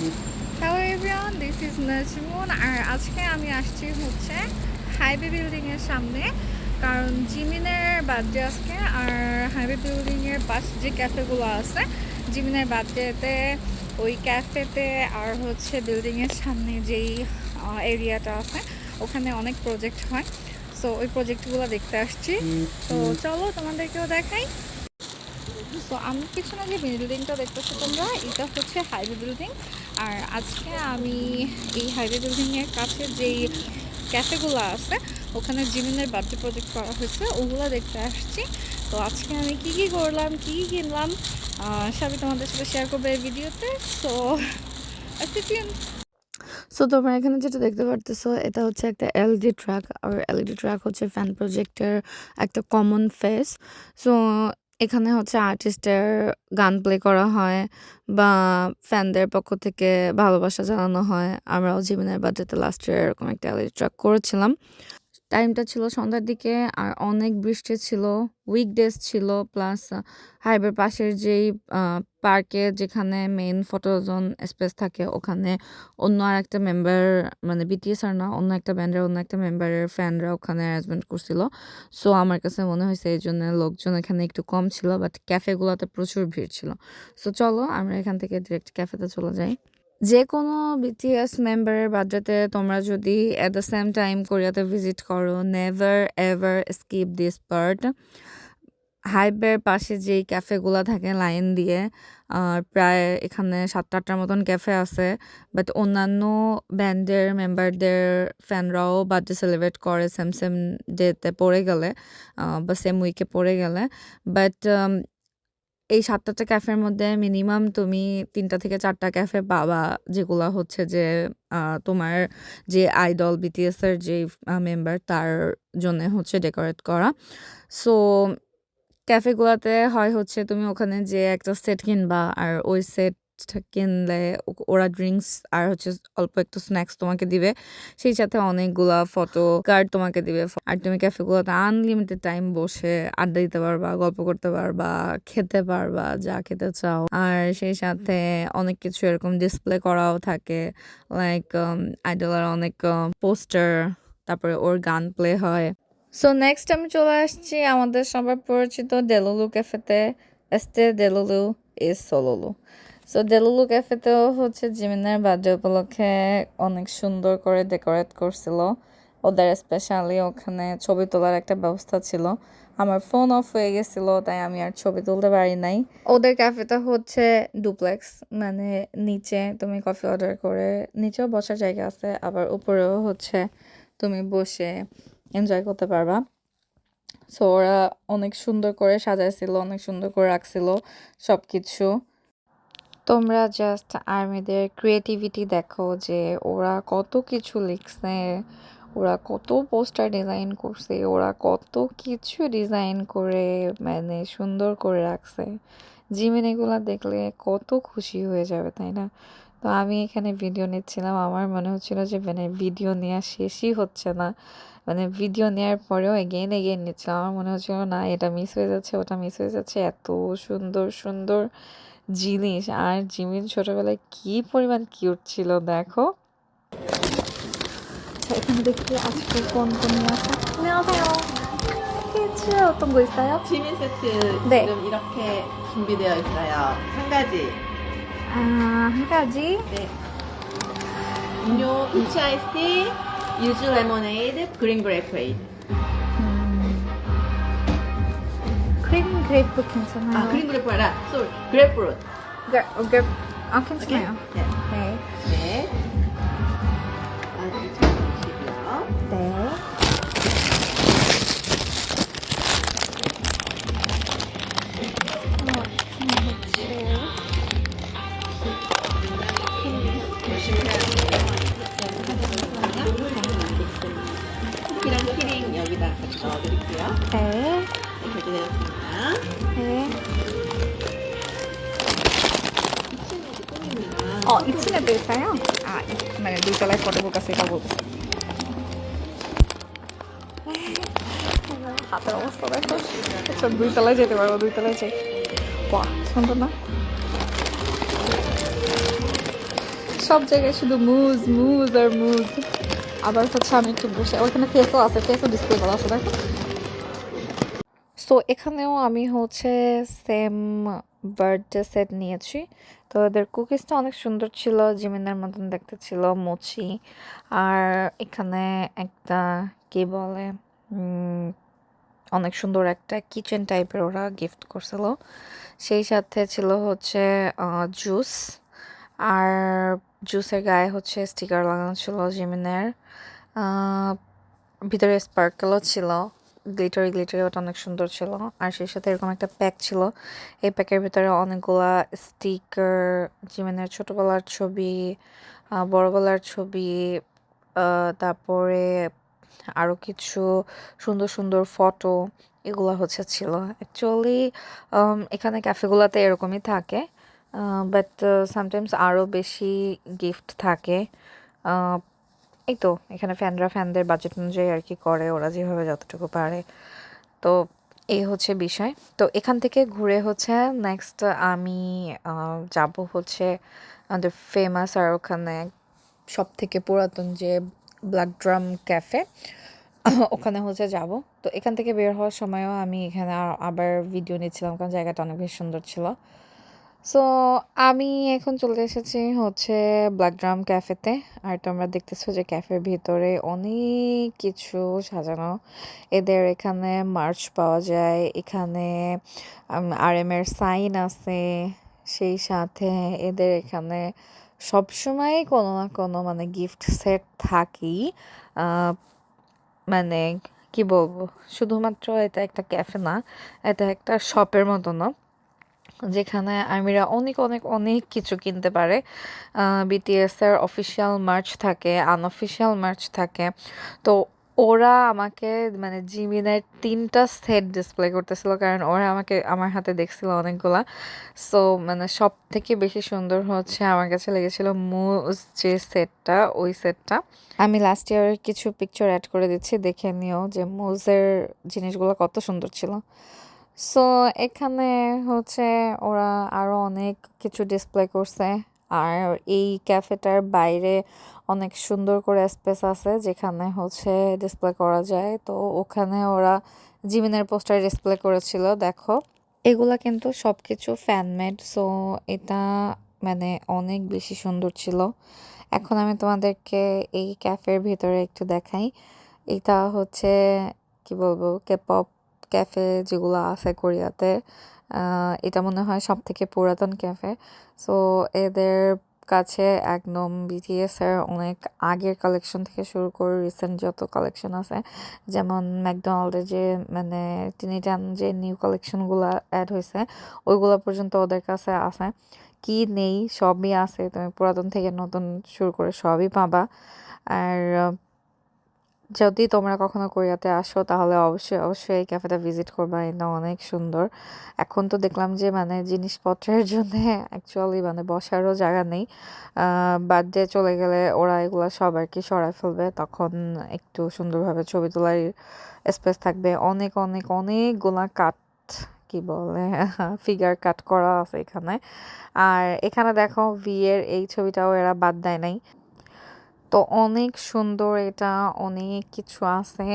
Hello everyone this is Nazmun আর আজকে আমি আসছি হচ্ছে হাইওয়ে বিল্ডিং এর সামনে। কারণ জিমিনের বার্থডে আজকে আর হাইওয়ে বিল্ডিং এর পাশে যে ক্যাফেগুলো আছে জিমিনের বার্থডেতে ওই ক্যাফেতে আর হচ্ছে বিল্ডিং এর সামনে যেই এরিয়াটা আছে ওখানে অনেক প্রজেক্ট হয়। সো ওই প্রজেক্টগুলো দেখতে আসছি। তো চলো তোমাদেরকেও দেখাই। তো আমি পিছনে যে বিল্ডিংটা দেখতেছো তোমরা, এটা হচ্ছে হাইওয়ে বিল্ডিং আর আজকে আমি এই হাইওয়ে বিল্ডিংয়ের কাছে যেই ক্যাফেগুলো আছে, ওখানে জিমিনের বার্থডে প্রজেক্ট করা হয়েছে, ওগুলো দেখতে আসছি। তো আজকে আমি কি কি করলাম, কি কি কিনলাম সবই তোমাদের সাথে শেয়ার করব এই ভিডিওতে। তো সো তোমরা এখানে যেটা দেখতে পারতেছো, এটা হচ্ছে একটা এলইডি ট্র্যাক আর এলইডি ট্র্যাক হচ্ছে ফ্যান প্রজেক্টের একটা কমন ফেস সো এখানে হচ্ছে আর্টিস্টের গান প্লে করা হয় বা ফ্যানদের পক্ষ থেকে ভালোবাসা জানানো হয়। আমরাও জীবনের বাজেতে লাস্ট ইয়ার এরকম একটা ট্র্যাক করেছিলাম। টাইমটা ছিল সন্ধ্যার দিকে, আর অনেক বৃষ্টি ছিল উইকডেজ ছিল প্লাস হাইওয়ের পাশের যেই পার্কে যেখানে মেইন ফটোজন স্পেস থাকে, ওখানে অন্য আর একটা মেম্বার মানে বিটিএস আর না, অন্য একটা ব্যান্ডের অন্য একটা মেম্বারের ফ্যানরা ওখানে অ্যারেঞ্জমেন্ট করছিল। সো আমার কাছে মনে হয়েছে এই জন্য লোকজন এখানে একটু কম ছিল বাট ক্যাফেগুলোতে প্রচুর ভিড় ছিল। সো চলো আমরা এখান থেকে ডিরেক্ট ক্যাফেতে চলে যাই। যে কোনো বিটিএস মেম্বারের বার্থডেতে তোমরা যদি অ্যাট দ্য সেম টাইম কোরিয়াতে ভিজিট করো never ever skip this part হাইবের পাশে যেই ক্যাফেগুলো থাকে লাইন দিয়ে আর প্রায় এখানে সাতটা আটটার মতন ক্যাফে আছে বাট অন্যান্য ব্যান্ডের মেম্বারদের ফ্যানরাও বার্থডে সেলিব্রেট করে সেম সেম ডেতে পড়ে গেলে বা সেম উইকে পড়ে গেলে বাট এই সাতটাটা ক্যাফের মধ্যে মিনিমাম তুমি তিনটা থেকে চারটা ক্যাফে পাবা, যেগুলো হচ্ছে যে তোমার যে আইডল বিটিএস এর যে মেম্বার তার জন্য হচ্ছে ডেকোরেট করা। সো, ক্যাফেগুলোতে হয় হচ্ছে তুমি ওখানে যে একটা সেট কিনবা, আর ওই সেট কিনলে ওরা ড্রিঙ্কস আর হচ্ছে অল্প একটু স্ন্যাক্স তোমাকে দিবে। সেই সাথে অনেকগুলা ফটো কার্ড তোমাকে দিবে। আর তুমি ক্যাফেগুলোতে আনলিমিটেড টাইম বসে আড্ডা দিতে পারবা, গল্প করতে পারবা, খেতে পারবা, যা খেতে চাও। আর সেই সাথে অনেক কিছু এরকম ডিসপ্লে করাও থাকে। লাইক আইডলার অনেক পোস্টার তারপরে ওর গান প্লে হয়। সো নেক্সট আমি চলে আসছি আমাদের সবার পরিচিত ডেলুলু ক্যাফেতে এস্তে delulu is solulu so delulu ক্যাফেতেও হচ্ছে জিমিনের বার্থডে উপলক্ষে অনেক সুন্দর করে ডেকোরেট করছিল। ওদের স্পেশালি ওখানে ছবি তোলার একটা ব্যবস্থা ছিল। আমার ফোন অফ হয়ে গেছিল, তাই আমি আর ছবি তুলতে পারি নাই। ওদের ক্যাফেটা হচ্ছে ডুপ্লেক্স মানে নিচে তুমি কফি অর্ডার করে নিচেও বসার জায়গা আছে, আবার উপরেও হচ্ছে তুমি বসে এনজয় করতে পারবা। সো ওরা অনেক সুন্দর করে সাজাইছিল, অনেক সুন্দর করে রাখছিল সব কিছু তোমরা জাস্ট আর্মিদের ক্রিয়েটিভিটি দেখো যে ওরা কত কিছু লিখছে, ওরা কত পোস্টার ডিজাইন করছে, ওরা কত কিছু ডিজাইন করে মানে সুন্দর করে রাখছে। জিমিন এগুলা দেখলে কত খুশি হয়ে যাবে, তাই না? তো আমি এখানে ভিডিও নিচ্ছিলাম। আমার মনে হচ্ছিল যে মানে ভিডিও নেওয়া শেষই হচ্ছে না। মানে ভিডিও নেওয়ার পরেও এগেইন এগেইন নিচ্ছিলাম। আমার মনে হচ্ছিল, না, এটা মিস হয়ে যাচ্ছে, ওটা মিস হয়ে যাচ্ছে। এত সুন্দর সুন্দর জিনিস আর জিমিন ছোটবেলায় কি পরিমাণ কিউট ছিল দেখো 자, এখানে দেখি আজকে কোন কোন আছে 안녕하세요 키즈 어떤 거 있어요? 지민 세트 네. 지금 이렇게 준비되어 있어요. 한 가지. 아, 한 가지 네. 음료 인치 아이스티, 유즈 레모네이드, 그린 그레이프에이 크림 그레이프 괜찮아요? 아, 그린 그레이프 아니라 솔 그레이프루트. 그, 그, 아 괜찮아요 네. 네 네. 아주 잘 드시고요. 네. 어, 2층에도 있어요? 아, 이- মানে দুইতলায় ফটো বুক আছে এটা বলতেছি হাতের অবস্থা দেখো আচ্ছা দুইতলায় যেতে পারবো দুইতলায় যাই বাহ সুন্দর না সব জায়গায় শুধু মুজ মুজ আর মুজ আবার হচ্ছে আমি একটু বসে ওইখানে ফেসও আছে ফেসও ডিসপ্লে করা আছে দেখো সো এখানেও আমি হচ্ছে সেম বার্থডে সেট নিয়েছি। তো এদের কুকিজটা অনেক সুন্দর ছিল, জিমিনের মতন দেখতে ছিল, মুচি। আর এখানে একটা, কি বলে অনেক সুন্দর একটা কিচেন টাইপের ওরা গিফট করছিল। সেই সাথে ছিল হচ্ছে জুস। আর জুসের গায়ে হচ্ছে স্টিকার লাগানো ছিল জিমিনের। ভিতরে স্পার্কেলও ছিল। গ্লিটারি গ্লিটারি ওটা অনেক সুন্দর ছিল। আর সেই সাথে এরকম একটা প্যাক ছিল। এই প্যাকের ভিতরে অনেকগুলা স্টিকার জিমিনের ছোটবেলার ছবি বড়বেলার ছবি তারপরে আরও কিছু সুন্দর সুন্দর ফটো এগুলো হচ্ছে ছিল। অ্যাকচুয়ালি এখানে ক্যাফেগুলোতে এরকমই থাকে। বাট সামটাইমস আরও বেশি গিফট থাকে। এই তো, এখানে ফ্যানরা ফ্যানদের বাজেট অনুযায়ী আর কি করে, ওরা যেভাবে যতটুকু পারে। তো এই হচ্ছে বিষয়। তো এখান থেকে ঘুরে হচ্ছে নেক্সট আমি যাব হচ্ছে আমাদের ফেমাস আর ওখানে সব থেকে পুরাতন যে ব্ল্যাক ড্রাম ক্যাফে ওখানে হচ্ছে যাব। তো এখান থেকে বের হওয়ার সময়ও আমি এখানে আবার ভিডিও নিচ্ছিলাম, কারণ জায়গাটা অনেক বেশ সুন্দর ছিল। সো আমি এখন চলে এসেছি হচ্ছে ব্ল্যাক ড্রাম ক্যাফেতে আর তোমরা দেখতেছো যে ক্যাফের ভিতরে অনেক কিছু সাজানো। এদের এখানে মার্চ পাওয়া যায় এখানে আর এম এর সাইন আছে সেই সাথে এদের এখানে সবসময় কোনো না কোনো মানে গিফট সেট আহ, মানে কি বলব? শুধুমাত্র এটা একটা ক্যাফে না এটা একটা শপের মতো না। যেখানে আমিরা অনেক অনেক অনেক কিছু কিনতে পারে। বিটিএস এর অফিসিয়াল মার্চ থাকে আনঅফিসিয়াল মার্চ থাকে। তো ওরা আমাকে মানে জিমিনের তিনটা সেট ডিসপ্লে করতেছিল, কারণ ওরা আমাকে, আমার হাতে দেখছিল অনেকগুলা। সো মানে সব থেকে বেশি সুন্দর হচ্ছে, আমার কাছে লেগেছিল মুজ যে সেটটা ওই সেটটা আমি লাস্ট ইয়ারের কিছু পিকচার অ্যাড করে দিচ্ছি, দেখে নিও যে মুজের জিনিসগুলো কত সুন্দর ছিল। সো এখানে হচ্ছে ওরা আরও অনেক কিছু ডিসপ্লে করছে। আর এই ক্যাফেটার বাইরে অনেক সুন্দর করে স্পেস আছে যেখানে হচ্ছে ডিসপ্লে করা যায়। তো ওখানে ওরা জিমিনের পোস্টার ডিসপ্লে করেছিল, দেখো। এগুলা কিন্তু সব কিছু ফ্যানমেড সো এটা মানে অনেক বেশি সুন্দর ছিল। এখন আমি তোমাদেরকে এই ক্যাফের ভিতরে একটু দেখাই। এটা হচ্ছে, কি বলব কেপপ ক্যাফে যেগুলো আছে কোরিয়াতে এটা মনে হয় সব থেকে পুরাতন ক্যাফে। সো, এদের কাছে একদম বিটিএস এর অনেক আগের কালেকশন থেকে শুরু করে রিসেন্ট যত কালেকশন আছে, যেমন ম্যাকডোনাল্ডের যে মানে টিনিটান যে নিউ কালেকশনগুলো অ্যাড হয়েছে, ওইগুলো পর্যন্ত ওদের কাছে আছে। কি নেই, সবই আছে। তুমি পুরাতন থেকে নতুন শুরু করে সবই পাবা। আর যদি তোমরা কখনো কোরিয়াতে আসো, তাহলে অবশ্যই অবশ্যই এই ক্যাফেটা ভিজিট করবা। এটা অনেক সুন্দর। এখন তো দেখলাম যে মানে জিনিসপত্রের জন্য অ্যাকচুয়ালি মানে বসারও জায়গা নেই। বার্থডে চলে গেলে ওরা এগুলো সব আর কি সরাই ফেলবে। তখন একটু সুন্দরভাবে ছবি তোলার স্পেস থাকবে। অনেক অনেক, অনেকগুলা কাট কি বলে ফিগার কাট করা আছে এখানে। আর এখানে দেখো এর এই ছবিটাও এরা বাদ দেয় নাই। তো অনেক সুন্দর এটা, অনেক কিছু আছে।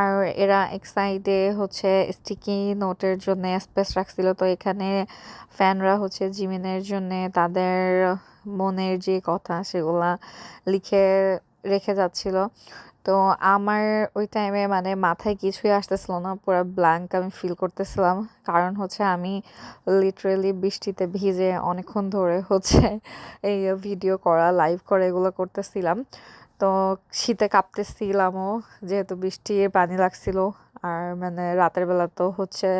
আর এরা এক সাইডে হচ্ছে স্টিকি নোটের জন্য স্পেস রাখছিল। তো এখানে ফ্যানরা হচ্ছে জিমিনের জন্য তাদের মনের যে কথা সেগুলা লিখে রেখে যাচ্ছিল। তো আমার ওই টাইমে মানে মাথায় কিছুই আসতেছিল না, পুরো ব্ল্যাঙ্ক আমি ফিল করতেছিলাম। কারণ হচ্ছে আমি লিটারেলি বৃষ্টিতে ভিজে অনেকক্ষণ ধরে হচ্ছে এই ভিডিও করা লাইভ করা এগুলো করতেছিলাম। তো শীতে কাঁপতেছিলামও, যেহেতু বৃষ্টির পানি লাগছিল। আর মানে রাতের বেলা তো হচ্ছে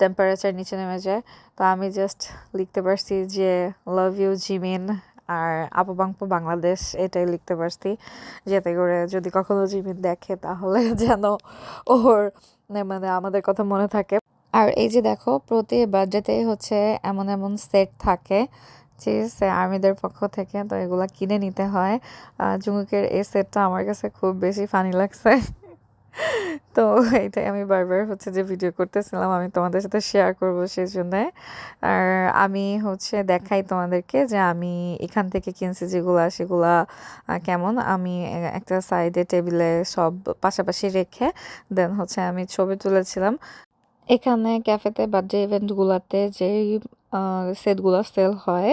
টেম্পারেচার নিচে নেমে যায়। তো আমি জাস্ট লিখতে পারছি যে লাভ ইউ জিমিন আর আপু বাংপু বাংলাদেশ এটাই লিখতে পারছি। যাতে করে যদি কখনো জিমিন দেখে, তাহলে যেন ওর মানে আমাদের কথা মনে থাকে। আর এই যে দেখো, প্রতি বার্থডেতে হচ্ছে এমন এমন সেট থাকে। যে আর্মিদের পক্ষ থেকে, তো এগুলা কিনে নিতে হয়। জুঙ্গুকের এই সেটটা আমার কাছে খুব বেশি ফানি লাগছে। তো এইটাই আমি বারবার হচ্ছে যে ভিডিও করতেছিলাম, আমি তোমাদের সাথে শেয়ার করব সেই জন্যে আর আমি হচ্ছে দেখাই তোমাদেরকে যে আমি এখান থেকে কিনছি যেগুলা, সেগুলা কেমন? আমি একটা সাইডে টেবিলে সব পাশাপাশি রেখে দেন হচ্ছে আমি ছবি তুলেছিলাম। এখানে ক্যাফেতে বা যে ইভেন্টগুলোতে যেই সেটগুলো সেল হয়,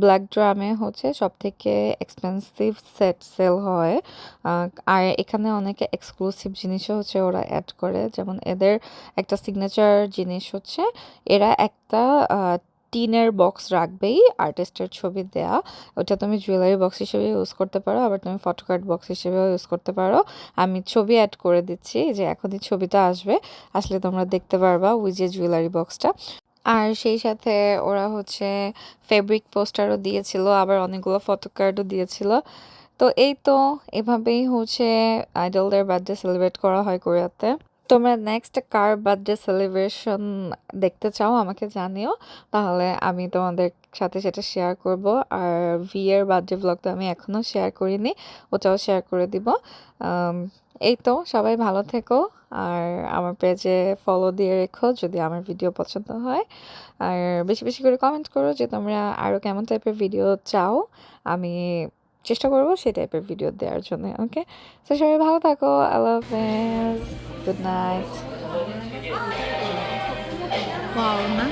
ব্ল্যাক ড্রামে হচ্ছে সব থেকে এক্সপেন্সিভ সেট সেল হয়। আর এখানে অনেকে এক্সক্লুসিভ জিনিসও হচ্ছে ওরা অ্যাড করে। যেমন এদের একটা সিগনেচার জিনিস হচ্ছে, এরা একটা টিনের বক্স রাখবেই, আর্টিস্টের ছবি দেয়া। ওটা তুমি জুয়েলারি বক্স হিসেবে ইউজ করতে পারো, আবার তুমি ফটো কার্ড বক্স হিসেবেও ইউজ করতে পারো। আমি ছবি অ্যাড করে দিচ্ছি যে এখনই ছবিটা আসবে, আসলে তোমরা দেখতে পারবা ওই যে জুয়েলারি বক্সটা আর সেই সাথে ওরা হচ্ছে ফেব্রিক পোস্টারও দিয়েছিল, আবার অনেকগুলো ফটো কার্ডও দিয়েছিল। তো এই তো, এভাবেই হচ্ছে আইডলদের বার্থডে সেলিব্রেট করা হয় কোরিয়াতে তোমরা নেক্সট কার বার্থডে সেলিব্রেশন দেখতে চাও আমাকে জানিও। তাহলে আমি তোমাদের সাথে সেটা শেয়ার করব। আর ভি এর বার্থডে ব্লগ তো আমি এখনও শেয়ার করিনি, ওটাও শেয়ার করে দিব। এই তো, সবাই ভালো থেকো। আর আমার পেজে ফলো দিয়ে রেখো যদি আমার ভিডিও পছন্দ হয়। আর বেশি বেশি করে কমেন্ট করো যে তোমরা আরও কেমন টাইপের ভিডিও চাও। আমি চেষ্টা করব সেই টাইপের ভিডিও দেওয়ার জন্য ওকে তো সবাই ভালো থাকো আল্লাহ হাফেজ গুড নাইট না?